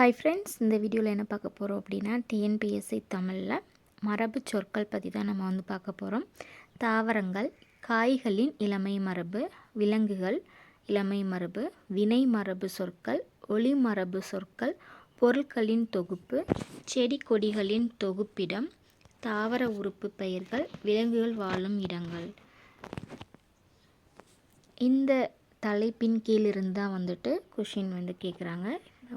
Hi friends இந்த வீடியோவில் என்ன பார்க்க போகிறோம் அப்படின்னா டிஎன்பிஎஸ்சி தமிழில் மரபு சொற்கள் பற்றி தான் நம்ம வந்து பார்க்க போகிறோம் தாவரங்கள் காய்களின் இளமை மரபு விலங்குகள் இளமை மரபு வினை மரபு சொற்கள் ஒளி மரபு சொற்கள் பொருட்களின் தொகுப்பு செடி கொடிகளின் தொகுப்பிடம் தாவர உறுப்பு பெயர்கள் விலங்குகள் வாழும் இடங்கள். இந்த தலைப்பின் கீழிருந்து தான் வந்துட்டு கொஷின் வந்து கேட்குறாங்க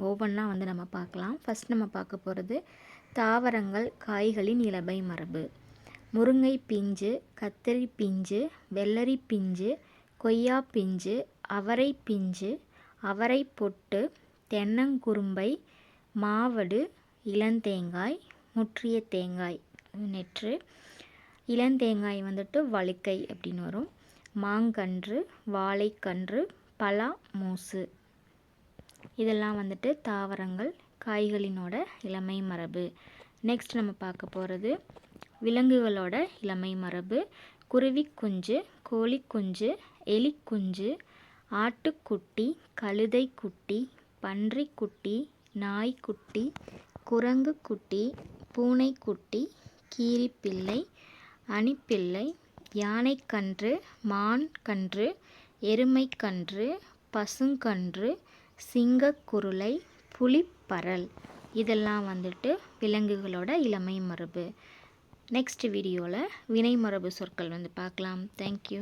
ஒவ்வொன்றா வந்து நம்ம பார்க்கலாம். ஃபஸ்ட் நம்ம பார்க்க போகிறது தாவரங்கள் காய்களின் இலபை மரபு. முருங்கை பிஞ்சு கத்தரி பிஞ்சு வெள்ளரி பிஞ்சு கொய்யா பிஞ்சு அவரை பிஞ்சு அவரை பொட்டு தென்னங்குரும்பை மாவடு இளந்தேங்காய் முற்றிய தேங்காய் நெற்று இளந்தேங்காய் வந்துட்டு வழுக்கை அப்படின்னு வரும். மாங்கன்று வாழைக்கன்று பலா மூசு. இதெல்லாம் வந்துட்டு தாவரங்கள் காய்களினோட இளமை மரபு. நெக்ஸ்ட் நம்ம பார்க்க போகிறது விலங்குகளோட இளமை மரபு. குருவி குஞ்சு கோழி குஞ்சு எலி குஞ்சு ஆட்டுக்குட்டி கழுதை குட்டி பன்றிக்குட்டி நாய்க்குட்டி குரங்கு குட்டி பூனைக்குட்டி கீரிப்பிள்ளை அணிப்பிள்ளை யானைக்கன்று மான் கன்று எருமைக்கன்று பசுங்கன்று சிங்கக்குருளை புலிப்பரல். இதெல்லாம் வந்துட்டு விலங்குகளோட இளமை மரபு. நெக்ஸ்ட் வீடியோவில் வினை மரபு சொற்கள் வந்து பார்க்கலாம். தேங்க்யூ